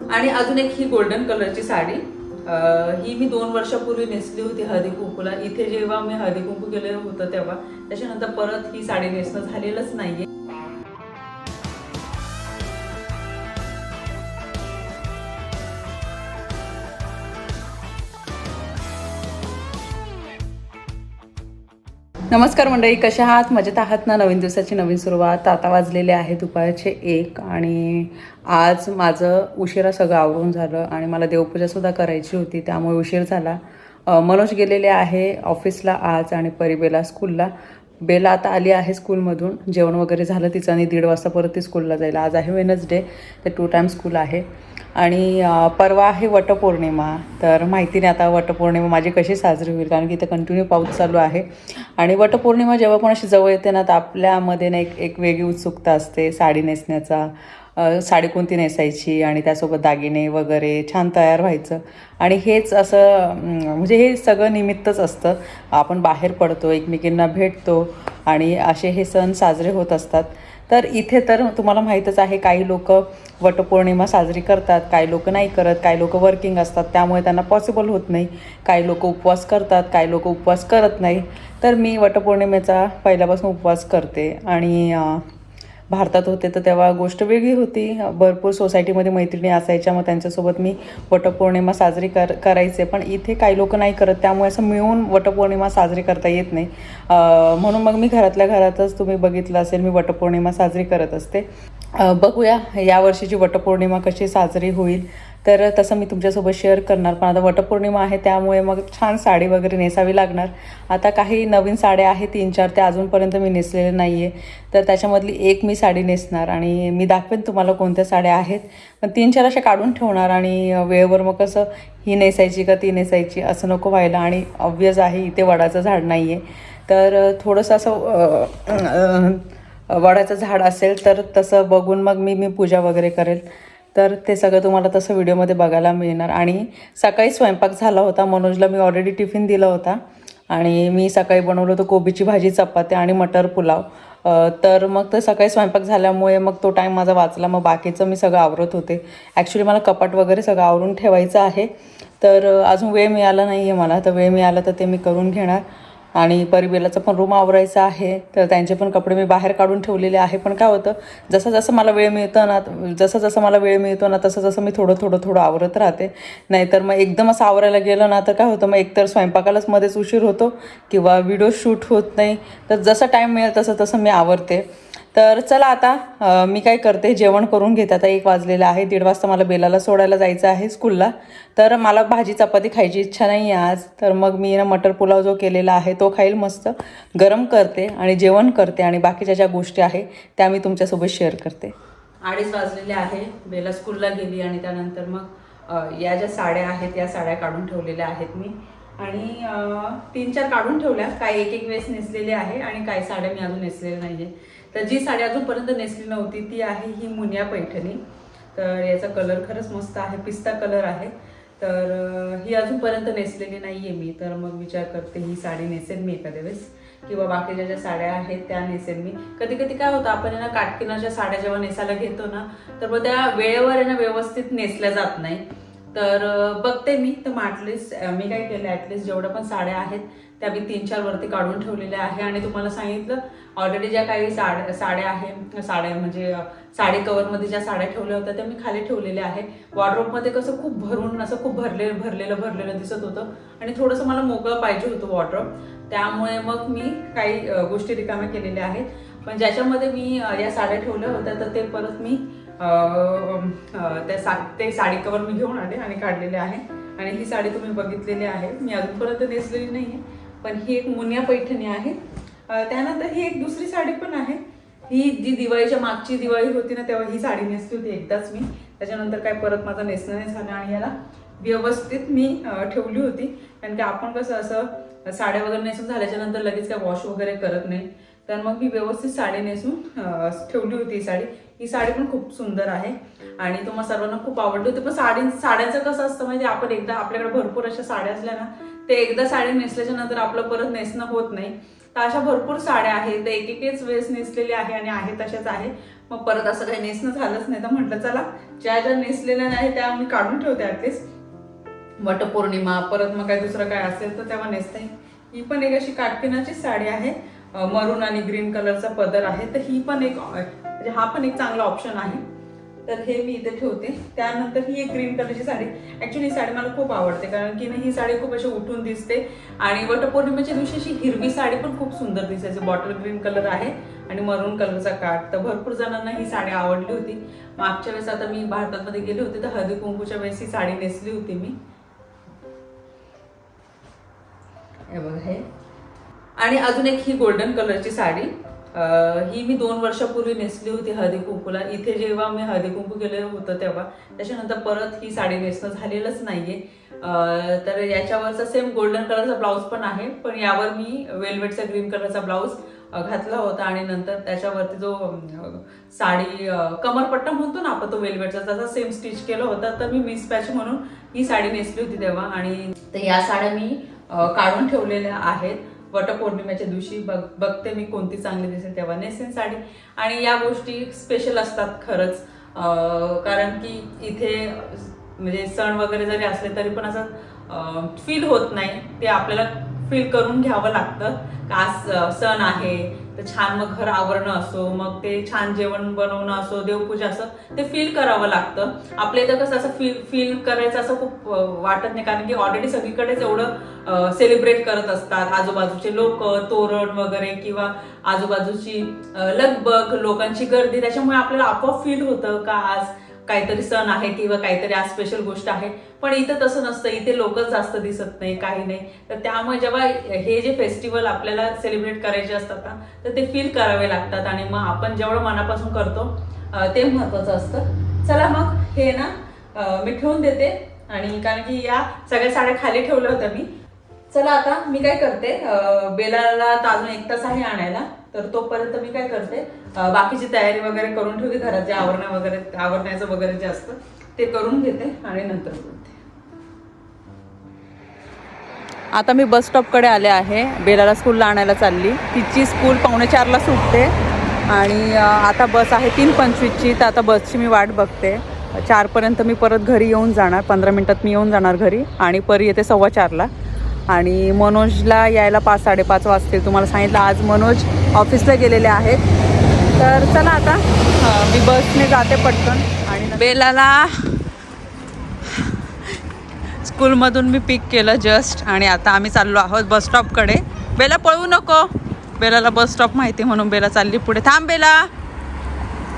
आणि अजून एक ही गोल्डन कलरची साडी. ही मी दोन वर्षापूर्वी नेसली होती हळदी कुंकूला. इथे जेव्हा मी हळदी कुंकू केलेलं होतं तेव्हा त्याच्यानंतर परत ही साडी नेसणं झालेलंच नाहीये. नमस्कार मंडळी कशा आहात? मजेत आहात ना? नवीन दिवसाची नवीन सुरुवात. आता वाजलेले आहे दुपारचे एक आणि आज माझं उशिरा सगळं आवरून झालं आणि मला देवपूजासुद्धा करायची होती त्यामुळे उशीर झाला. मनोज गेलेले आहे ऑफिसला आज आणि परिबेला स्कूलला. बेला आता आली आहे स्कूलमधून. जेवण वगैरे झालं तिचं आणि दीड वाजता परत ती स्कूलला जाईल. आज आहे वेनसडे ते टू टाईम स्कूल आहे. आणि परवा आहे वटपौर्णिमा तर माहिती नाही आता वटपौर्णिमा माझी कशी साजरी होईल कारण की इथं कंटिन्यू पाऊस चालू आहे. आणि वटपौर्णिमा जेव्हा पण अशी जवळ येते ना तर आपल्यामध्ये ना एक एक वेगळी उत्सुकता असते साडी नेसण्याचा साडी कोणती नेसायची आणि त्यासोबत दागिने वगैरे छान तयार व्हायचं. आणि हेच असं म्हणजे हे सगळं निमित्तच असतं. आपण बाहेर पडतो एकमेकींना भेटतो आणि असे हे सण साजरे होत असतात. तर इथे तर तुम्हाला माहीतच आहे काही लोक वटपौर्णिमा साजरी करतात काही लोक नाही करत काही लोक वर्किंग असतात त्यामुळे त्यांना पॉसिबल होत नाही. काही लोक उपवास करतात काही लोक उपवास करत नाही. तर मी वटपौर्णिमेचा पहिल्यापासून उपवास करते आणि भारतात होते तर तेव्हा गोष्ट वेगळी होती. भरपूर सोसायटीमध्ये मैत्रिणी असायच्या मग त्यांच्यासोबत मी वटपौर्णिमा साजरी कर करायचे. पण इथे काही लोक नाही करत त्यामुळे असं मिळून वटपौर्णिमा साजरी करता येत नाही. म्हणून मग मी घरातल्या घरातच तुम्ही बघितलं असेल मी वटपौर्णिमा साजरी करत असते. बघूया या वर्षीची वटपौर्णिमा कशी साजरी होईल. तर तसं मी तुमच्यासोबत शेअर करणार. पण आता वटपौर्णिमा आहे त्यामुळे मग छान साडी वगैरे नेसावी लागणार. आता काही नवीन साड्या आहेत तीन चार त्या अजूनपर्यंत मी नेसलेल्या नाही आहे तर त्याच्यामधली एक मी साडी नेसणार आणि मी दाखवेन तुम्हाला कोणत्या साड्या आहेत. पण तीन चार अशा काढून ठेवणार आणि वेळेवर मग कसं ही नेसायची का ती नेसायची असं नको व्हायला. आणि ऑब्वियस आहे इथे वडाचं झाड नाही आहे तर थोडंसं असं वडाचं झाड असेल तर तसं बघून मग मी मी पूजा वगैरे करेल. तर ते सगळं तुम्हाला तसं व्हिडिओमध्ये बघायला मिळणार. आणि सकाळी स्वयंपाक झाला होता. मनोजला मी ऑलरेडी टिफिन दिला होता. आणि मी सकाळी बनवलं होतं कोबीची भाजी चपात्या आणि मटर पुलाव. तर मग ते सकाळी स्वयंपाक झाल्यामुळे मग तो टाईम माझा वाचला. मग बाकीचं मी सगळं आवरत होते. ॲक्च्युली मला कपाट वगैरे सगळं आवरून ठेवायचं आहे. तर अजून वेळ मिळाला नाही आहे मला. तर वेळ मिळाला तर ते मी करून घेणार. आणि परिबेलाचा पण रूम आवरायचा आहे तर त्यांचे पण कपडे मी बाहेर काढून ठेवलेले आहे. पण काय होतं जसं जसं मला वेळ मिळतो ना जसं जसं मला वेळ मिळतो ना तसं जसं मी थोडं थोडं थोडं आवरत राहते. नाहीतर मग एकदम असं आवरायला गेलं ना तर काय होतं मग एकतर स्वयंपाकालाच मध्येच उशीर होतो किंवा व्हिडिओ शूट होत नाही. तर जसं टाईम मिळेल तसं तसं मी आवरते. तर चला आता मी काय करते जेवण करून घेते. आता एक वाजलेलं आहे दीड वाजता मला बेलाला सोडायला जायचं आहे स्कूलला तर मला भाजी चपाती खायची इच्छा नाही आहे आज. तर मग मी ना मटर पुलाव जो केलेला आहे तो खाईल मस्त. गरम करते आणि जेवण करते आणि बाकीच्या ज्या गोष्टी आहे त्या मी तुमच्यासोबत शेअर करते. अडीच वाजलेले आहे बेला स्कूलला गेली आणि त्यानंतर मग या ज्या साड्या आहेत या साड्या काढून ठेवलेल्या आहेत मी. आणि तीन चार काढून ठेवल्या. काही एक एक वेळेस नेसलेले आहे आणि काही साड्या मी अजून नेसलेल्या आहे तर जी साडी अजूनपर्यंत नेसली नव्हती ती आहे ही मुनिया पैठणी. तर याचा कलर खरंच मस्त आहे पिस्ता कलर आहे. तर ही अजूनपर्यंत नेसलेली नाही आहे मी. तर मग विचार करते ही साडी नेसेल मी एखाद्या वेळेस. किंवा बाकीच्या ज्या साड्या आहेत त्या नेसेल मी. कधी कधी काय होतं आपण ना काटकिनाच्या साड्या जेव्हा नेसायला घेतो ना तर मग त्या वेळेवर ना व्यवस्थित नेसल्या जात नाही. तर बघते मी. तर मग ॲटलिस्ट मी काय केलं ॲटलिस्ट जेवढ्या पण साड्या आहेत त्या मी तीन चार वरती काढून ठेवलेल्या आहे. आणि तुम्हाला सांगितलं ऑलरेडी ज्या काही साड्या साड्या आहे साड्या म्हणजे साडी कवरमध्ये ज्या साड्या ठेवल्या होत्या त्या मी खाली ठेवलेल्या आहे वॉर्ड्रोबमध्ये कसं खूप भरून असं खूप भरले भरलेलं भरलेलं दिसत होतं. आणि थोडंसं मला मोकळं पाहिजे होतं वॉर्ड्रोब त्यामुळे मग मी काही गोष्टी रिकाम्या केलेल्या आहेत. पण ज्याच्यामध्ये मी या साड्या ठेवल्या होत्या तर ते परत मी त्या सा ते साडी कवर मी घेऊन आले आणि काढलेले आहे. आणि ही साडी तुम्ही बघितलेली आहे. मी अजूनपर्यंत नेसलेली नाही आहे पण ही एक मुनिया पैठणी आहे. त्यानंतर ही एक दुसरी साडी पण आहे. ही जी दिवाळीच्या मागची दिवाळी होती ना तेव्हा ही साडी नेसली होती एकदाच मी. त्याच्यानंतर काय परत माझं नेसणं नाही झालं आणि याला व्यवस्थित मी ठेवली होती. कारण की आपण कसं असं साड्या वगैरे नेसून झाल्याच्यानंतर लगेच काय वॉश वगैरे करत नाही. तर मग मी व्यवस्थित साडी नेसून ठेवली होती ही साडी. ही साडी पण खूप सुंदर आहे. आणि तुम्हाला सर्वांना खूप आवडली होती. पण साडी साड्यांचं कसं असतं म्हणजे आपण एकदा आपल्याकडे भरपूर अशा साड्या असल्या ना ते एकदा साडी नेसल्याच्या नंतर आपलं परत नेसणं होत नाही. तर अशा भरपूर साड्या आहेत. तर एक एकच वेळेस नेसलेल्या आहे आणि आहे तशाच आहे. मग परत असं काही नेसणं झालंच नाही. तर म्हटलं चला ज्या ज्या नेसलेल्या नाही त्या मी काढून ठेवते ॲटलिस्ट वटपौर्णिमा परत मग काय दुसरं काय असेल तर तेव्हा नेसता. येईल ही पण एक अशी काटपिनाची साडी आहे. मरून आणि ग्रीन कलरचा पदर आहे. तर ही पण एक म्हणजे हा पण एक चांगला ऑप्शन आहे. तर हे मी इथे ठेवते. त्यानंतर ही एक ग्रीन कलरची साडी. ऍक्च्युली ही साडी मला खूप आवडते कारण की ना ही साडी खूप अशी उठून दिसते. आणि वटपौर्णिमेच्या दिवशी अशी हिरवी साडी पण खूप सुंदर दिसायची. बॉटल ग्रीन कलर आहे आणि मरून कलरचा काठ. तर भरपूर जणांना ही साडी आवडली होती. मागच्या वेळेस आता मी भारतामध्ये गेले होते तर हळदी कुंकूच्या वेळेस ही साडी नेसली होती मी. हे बघा हे. आणि अजून एक ही गोल्डन कलरची साडी. ही मी दोन वर्षापूर्वी नेसली होती हळदी कुंकूला. इथे जेव्हा मी हळदी कुंकू केलं होतं तेव्हा त्याच्यानंतर परत ही साडी नेसणं झालेलंच नाहीये. आहे तर याच्यावरचा सेम गोल्डन कलरचा ब्लाऊज पण आहे पण यावर मी वेल्वेटचा ग्रीन कलरचा ब्लाऊज घातला होता आणि नंतर त्याच्यावरती जो साडी कमरपट्टा म्हणतो ना आपण तो वेल्वेटचा त्याचा सेम स्टिच केला होता. तर मी मिसपॅच म्हणून ही साडी नेसली होती तेव्हा आणि तर या साड्या मी काढून ठेवलेल्या आहेत. वटपौर्णिमेच्या दिवशी बघ बघते मी कोणती चांगली दिसेल तेव्हा. नेसेन साडी. आणि या गोष्टी स्पेशल असतात खरंच. कारण की इथे म्हणजे सण वगैरे जरी असले तरी पण असं फील होत नाही. ते आपल्याला फील करून घ्यावं लागतं. का आज सण आहे तर छान मग घर आवरणं असो मग ते छान जेवण बनवणं असो देवपूजा असो ते फील करावं लागतं. आपल्या इथं कसं असं फील फील करायचं असं खूप वाटत नाही. कारण की ऑलरेडी सगळीकडेच एवढं सेलिब्रेट करत असतात. आजूबाजूचे लोक तोरण वगैरे किंवा आजूबाजूची लगबग लोकांची गर्दी त्याच्यामुळे आपल्याला आपोआप फील होतं का आज काहीतरी सण आहे किंवा काहीतरी आज स्पेशल गोष्ट आहे पण इथं तसं नसतं. इथे लोकच जास्त दिसत नाही काही नाही. तर त्यामुळे जेव्हा हे जे फेस्टिवल आपल्याला सेलिब्रेट करायचे असतात ना तर ते फील करावे लागतात आणि मग आपण जेवढं मनापासून करतो ते महत्त्वाचं असतं. चला मग हे ना मी ठेवून देते आणि कारण की या सगळ्या साड्या खाली ठेवल्या होत्या मी. चला आता मी काय करते बेलाला तर अजून एक तास आहे आणायला. तर तोपर्यंत मी काय करते बाकीची तयारी वगैरे करून ठेवते घरात जे आवरणं वगैरे आवरण्याचं वगैरे जे असतं ते करून घेते आणि नंतर बोलते. आता मी बस स्टॉपकडे आले आहे. बेलाला स्कूलला आणायला चालली. तिची स्कूल पावणे चारला सुटते. आणि आता बस आहे तीन पंचवीसची. तर आता बसची मी वाट बघते. चारपर्यंत मी परत घरी येऊन जाणार. पंधरा मिनटात मी येऊन जाणार घरी. आणि परी येते सव्वा चारला. आणि मनोजला यायला पाच साडेपाच वाजतील. तुम्हाला सांगितलं आज मनोज ऑफिसला गेलेले आहेत तर चला आता मी बसने जाते पटकन. आणि बेलाला स्कूलमधून मी पिक केलं जस्ट आणि आता आम्ही चाललो आहोत बस स्टॉपकडे बेला पळवू नको. बेलाला बस स्टॉप माहिती म्हणून बेला चालली पुढे. थांब बेला.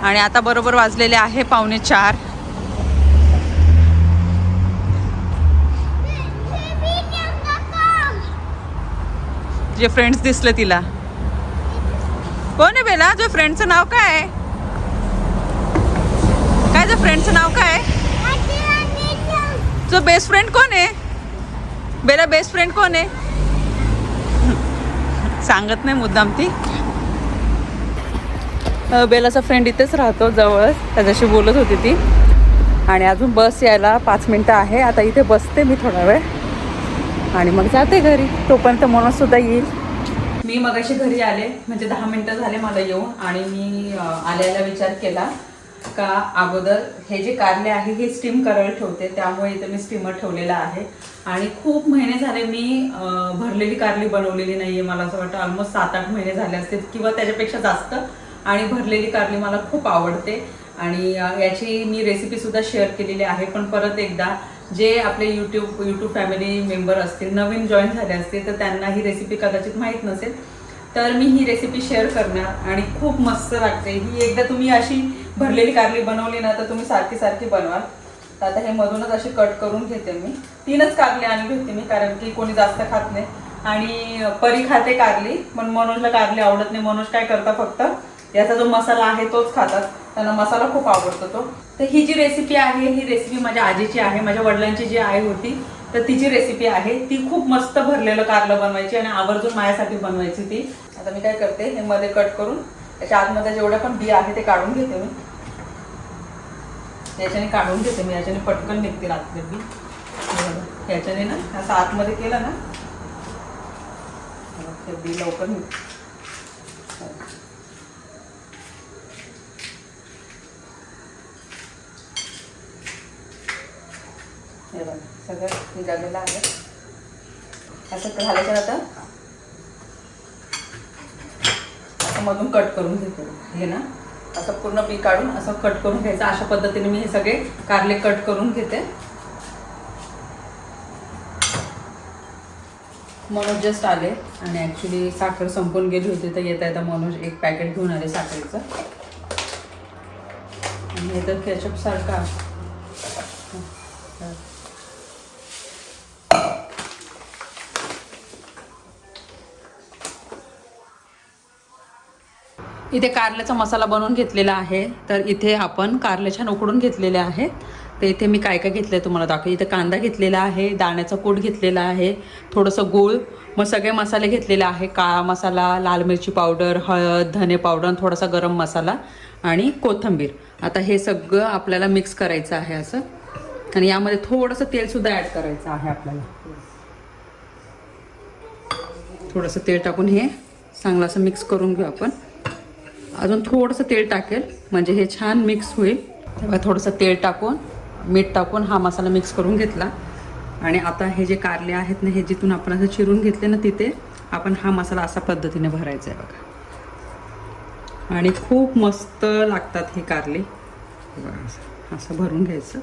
आणि आता बरोबर वाजलेले आहे पावणे चार. जे फ्रेंड्स दिसले तिला. कोण आहे बेला? जो फ्रेंडचं नाव काय आहे? काय तुझ्या फ्रेंडचं नाव काय आहे? बेस्ट फ्रेंड कोण आहे? बेला बेस्ट फ्रेंड कोण आहे? सांगत नाही मुद्दाम ती. बेलाचा फ्रेंड इथेच राहतो जवळच त्याच्याशी बोलत होती ती. आणि अजून बस यायला पाच मिनटं आहे. आता इथे बसते मी थोडा वेळ. आणि मग जाते घरी. तोपर्यंत मनसुद्धा येईल. मी मग घरी आले म्हणजे दहा मिनटं झाले मला येऊन आणि मी आल्याला विचार केला का अगोदर हे जे कारले आहे हे स्टीम करायला ठेवते त्यामुळे इथे मी स्टीमर ठेवलेला आहे. आणि खूप महिने झाले मी भरलेली कारली बनवलेली नाही आहे मला असं वाटतं ऑलमोस्ट सात आठ महिने झाले असतील किंवा त्याच्यापेक्षा जास्त. आणि भरलेली कारली मला खूप आवडते. आणि याची मी रेसिपीसुद्धा शेअर केलेली आहे पण परत एकदा जे आपले यूट्यूब यूट्यूब फॅमिली मेंबर असतील नवीन जॉईन झाले असतील तर त्यांना ही रेसिपी कदाचित माहीत नसेल तर मी ही रेसिपी शेअर करणार आणि खूप मस्त लागते. ही एकदा तुम्ही अशी भरलेली कारली बनवली ना तर तुम्ही सारखी सारखी बनवाल. तर आता हे मधूनच अशी कट करून घेते मी. तीनच कारली आणली होती मी कारण की कोणी जास्त खात नाही. आणि परी खाते कारली पण मनोजला कारली आवडत नाही. मनोज काय करता फक्त याचा जो मसाला आहे तोच खातात. त्यांना मसाला खूप आवडतो तो. तर ही जी रेसिपी आहे ही रेसिपी माझ्या आजीची आहे माझ्या वडिलांची जी आई होती तर तिची रेसिपी आहे. ती खूप मस्त भरलेलं कारलं बनवायची आणि आवर्जून माझ्यासाठी बनवायची ती. आता मी काय करते हे मध्ये कट करून त्याच्या आतमध्ये जेवढ्या पण बी आहे ते काढून घेते मी. याच्याने काढून घेते मी याच्याने पटकन निघतील आतले बी याच्याने ना असं आतमध्ये केलं ना ते बी लवकर निघते. हे बघा सगळं निघालेलं आहे. असं झाल्याच्या आता असं मधून कट करून घेतो. हे ना असं पूर्ण पीक काढून असं कट करून घ्यायचं. अशा पद्धतीने मी हे सगळे कारले कट करून घेते. मनोज जस्ट आले आणि ॲक्च्युली साखर संपून गेली होती तर येता येता मनोज एक पॅकेट घेऊन आले साखरेचं. आणि हे तर केचप इथे कारल्याचा मसाला बनवून घेतलेला आहे. तर इथे आपण कारले छान उकडून घेतलेले आहेत. तर इथे मी काय काय घेतलं आहे तुम्हाला दाखव इथे कांदा घेतलेला आहे दाण्याचा कूट घेतलेला आहे थोडंसं गूळ मग सगळे मसाले घेतलेले आहे काळा मसाला लाल मिरची पावडर हळद धने पावडर थोडासा गरम मसाला आणि कोथिंबीर. आता हे सगळं आपल्याला मिक्स करायचं आहे असं. आणि यामध्ये थोडंसं तेलसुद्धा ॲड करायचं आहे आपल्याला. थोडंसं तेल टाकून हे चांगलं असं मिक्स करून घेऊ आपण. अजून थोडंसं तेल टाकेल. म्हणजे हे छान मिक्स होईल. तेव्हा थोडंसं तेल टाकून मीठ टाकून हा मसाला मिक्स करून घेतला. आणि आता हे जे कारले आहेत ना हे जिथून आपण असं चिरून घेतले ना तिथे आपण हा मसाला असा पद्धतीने भरायचा आहे बघा. आणि खूप मस्त लागतात हे कारले. बघा असं असं भरून घ्यायचं.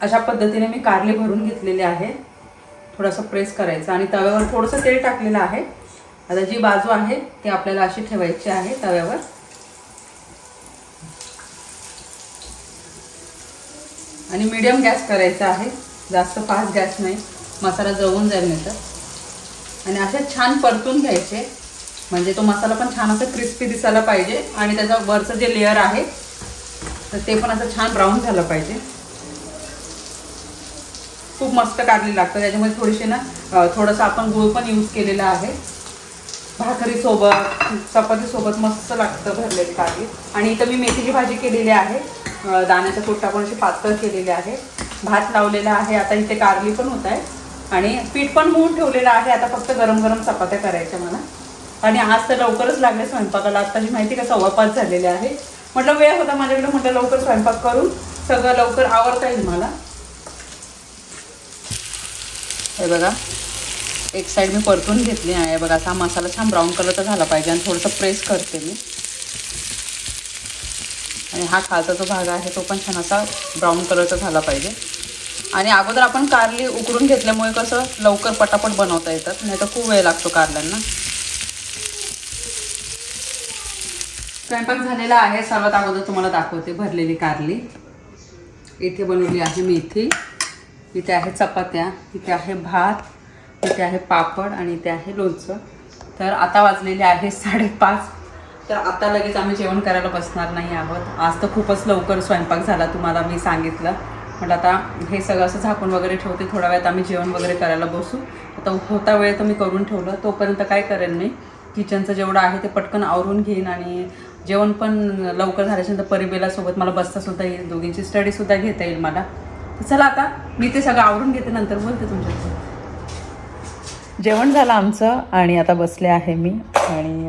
अशा पद्धतीने मी कारले भरून घेतलेले आहे. थोडंसं प्रेस करायचं आणि तव्यावर थोडंसं तेल टाकलेलं आहे. आता जी बाजू आहे ती आपल्याला अशी ठेवायची आहे तव्यावर. आणि मीडियम गॅस करायचा आहे. जास्त फास्ट गॅस नाही. मसाला जळून जाईल नाही तर. आणि असे छान परतून घ्यायचे. म्हणजे तो मसाला पण छान असं क्रिस्पी दिसायला पाहिजे. आणि त्याचा वरचं जे लेअर आहे तर ते पण असं छान ब्राऊन झालं पाहिजे. खूप मस्त काढली लागतं. त्याच्यामध्ये थोडीशी ना थोडंसं आपण गूळ पण यूज केलेला आहे. भाकरीसोबत चपातीसोबत मस्त लागतं भरलेली काढली. आणि इथं मी मेथीची भाजी केलेली आहे. दाण्याचा कुट्टा पण अशी पातळ केलेली आहे. भात लावलेला आहे. आता इथे कारली पण होत आहे. आणि पीठ पण होऊन ठेवलेलं आहे. आता फक्त गरम गरम चपात्या करायच्या मला. आणि आज तर लवकरच लागले स्वयंपाकाला. आत्ताची माहिती का सव्वा पाच झालेले आहे. म्हटलं वेळ होता माझ्याकडे. म्हटलं लवकर स्वयंपाक करून सगळं लवकर आवडता येईल मला. हे बघा. एक साईड मी परतून घेतली आहे. बघा असा मसाला छान ब्राऊन कलरचा झाला पाहिजे आणि थोडंसं प्रेस करते मी. आणि हा खालचा जो भाग आहे तो पण छान असा ब्राऊन कलरचा झाला पाहिजे. आणि अगोदर आपण कारली उकडून घेतल्यामुळे कसं लवकर पटापट बनवता येतात. नाही तर खूप वेळ लागतो कारल्यांना. स्वयंपाक झालेला आहे. सर्वात अगोदर तुम्हाला दाखवते भरलेली कारली. इथे बनवली आहे मेथी. इथे आहे चपात्या इथे आहे भात इथे आहे पापड आणि इथे आहे लोणचं. तर आता वाजलेले आहे साडेपाच. तर आता लगेच आम्ही जेवण करायला बसणार नाही आहोत. आज तर खूपच लवकर स्वयंपाक झाला तुम्हाला मी सांगितलं. म्हटलं आता हे सगळं असं झाकून वगैरे ठेवते थोड्या वेळात आम्ही जेवण वगैरे करायला बसू. आता होता वेळ तर मी करून ठेवलं तोपर्यंत काय करेन मी? किचनचं जेवढं आहे ते पटकन आवरून घेईन आणि जेवण पण लवकर झाल्याच्यानंतर परिबेलासोबत मला बसतासुद्धा येईल दोघींची स्टडीसुद्धा घेता येईल मला. चला आता मी ते सगळं आवरून घेते नंतर बोलते तुमच्यासोबत जेवण झालं आमचं आणि आता बसले आहे मी. आणि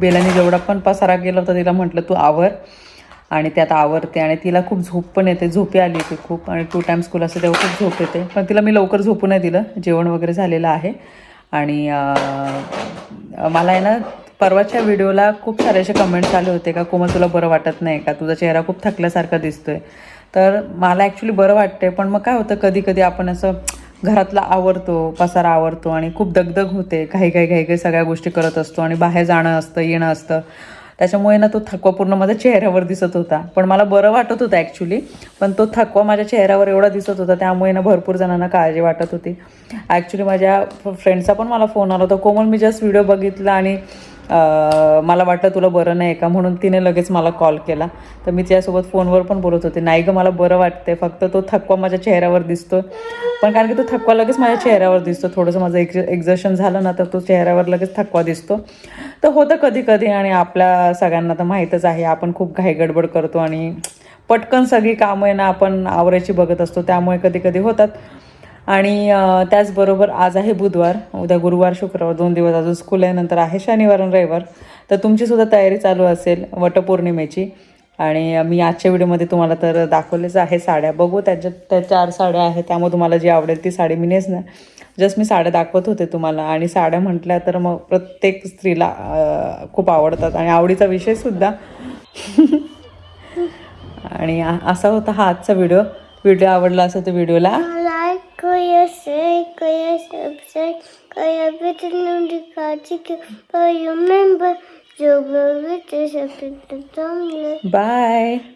बेलाने जेवढा पण पसारा गेला होता तिला म्हटलं तू आवर. आणि ते आता आवरते आणि तिला खूप झोप पण येते. झोपी आली होती खूप आणि टू टाइम स्कूल असते तेव्हा खूप झोप येते. पण तिला मी लवकर झोपू नाही दिलं. जेवण वगैरे झालेलं आहे. आणि मला आहे ना परवाच्या व्हिडिओला खूप सारे असे कमेंट्स आले होते का कोमल तुला बरं वाटत नाही का? तुझा चेहरा खूप थकल्यासारखा दिसतोय. तर मला ॲक्च्युली बरं वाटते पण मग काय होतं कधी कधी आपण असं घरातला आवरतो पसारा आवरतो आणि खूप दगदग होते. काही काही काही काही सगळ्या गोष्टी करत असतो आणि बाहेर जाणं असतं येणं असतं. त्याच्यामुळे ना तो थकवा पूर्ण माझ्या चेहऱ्यावर दिसत होता. पण मला बरं वाटत होतं ॲक्च्युली पण तो थकवा माझ्या चेहऱ्यावर एवढा दिसत होता त्यामुळे ना भरपूर जणांना काळजी वाटत होती. ॲक्च्युली माझ्या फ्रेंडचा पण मला फोन आला होता. कोमल मी जस्ट व्हिडिओ बघितला आणि मला वाटलं तुला बरं नाही का म्हणून तिने लगेच मला कॉल केला. तर मी तिच्यासोबत फोनवर पण बोलत होते. नाही गं मला बरं वाटते फक्त तो थकवा माझ्या चेहऱ्यावर दिसतो पण कारण की तो थकवा लगेच माझ्या चेहऱ्यावर दिसतो थोडंसं माझं एक्झ एक्झर्शन झालं ना तर तो चेहऱ्यावर लगेच थकवा दिसतो. तर होतं कधी कधी आणि आपल्या सगळ्यांना तर माहीतच आहे. आपण खूप घाई गडबड करतो आणि पटकन सगळी कामं आहे ना आपण आवरायची बघत असतो. त्यामुळे कधी कधी होतात. आणि त्याचबरोबर आज आहे बुधवार उद्या गुरुवार शुक्रवार दोन दिवस अजून स्कूल आहे नंतर आहे शनिवार आणि रविवार. तर तुमचीसुद्धा तयारी चालू असेल वटपौर्णिमेची. आणि मी आजच्या व्हिडिओमध्ये तुम्हाला तर दाखवलेच आहे साड्या. बघू त्याच्यात त्या चार साड्या आहेत त्यामुळे तुम्हाला जी आवडेल ती साडी मी नेसणार. जस्ट मी साड्या दाखवत होते तुम्हाला. आणि साड्या म्हटल्या तर मग प्रत्येक स्त्रीला खूप आवडतात. आणि आवडीचा विषयसुद्धा आणि असा होता हा आजचा व्हिडिओ. व्हिडिओ आवडला असेल तर व्हिडिओला Koyasın, koyasın, sen kaybettin bir kaçık bayım ben bu. Bye.